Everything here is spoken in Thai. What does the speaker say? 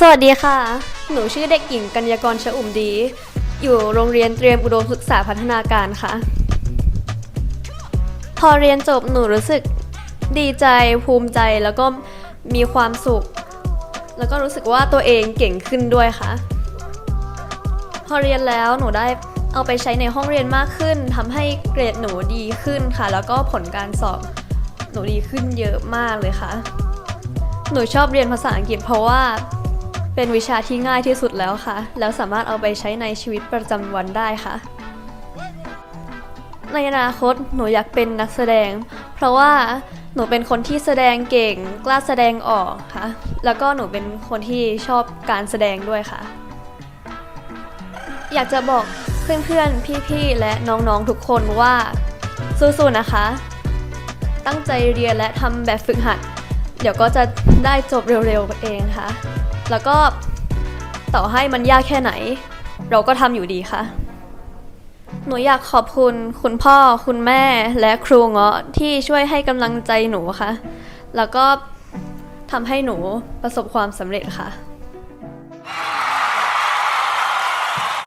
สวัสดีค่ะ หนูชื่อเด็กหญิงกัญญากรชอุ่มดี อยู่โรงเรียนเตรียมอุดมศึกษาพัฒนาการค่ะ พอเรียนจบหนูรู้สึกดีใจภูมิใจแล้วก็มีความสุข แล้วก็รู้สึกว่าตัวเองเก่งขึ้นด้วยค่ะ พอเรียนแล้วหนูได้เอาไปใช้ในห้องเรียนมากขึ้นทำให้เกรดหนูดีขึ้นค่ะ แล้วก็ผลการสอบหนูดีขึ้นเยอะมากเลยค่ะ หนูชอบเรียนภาษาอังกฤษเพราะว่า เป็นวิชาที่ง่ายที่สุดแล้วค่ะ แล้วสามารถเอาไปใช้ในชีวิตประจำวันได้ค่ะ ในอนาคตหนูอยากเป็นนักแสดง เพราะว่าหนูเป็นคนที่แสดงเก่งกล้าแสดงออกค่ะ แล้วก็หนูเป็นคนที่ชอบการแสดงด้วยค่ะ อยากจะบอกเพื่อนๆ พี่ๆ และน้องๆ ทุกคนว่าสู้ๆ นะคะ ตั้งใจเรียนและทำแบบฝึกหัด เดี๋ยวก็จะได้จบเร็วๆเองค่ะ แล้วก็ต่อให้มันยากแค่ไหน เราก็ทำอยู่ดีค่ะ หนูอยากขอบคุณคุณพ่อคุณแม่และครูเงาะที่ช่วยให้กำลังใจหนูค่ะ แล้วก็ทำให้หนูประสบความสำเร็จค่ะ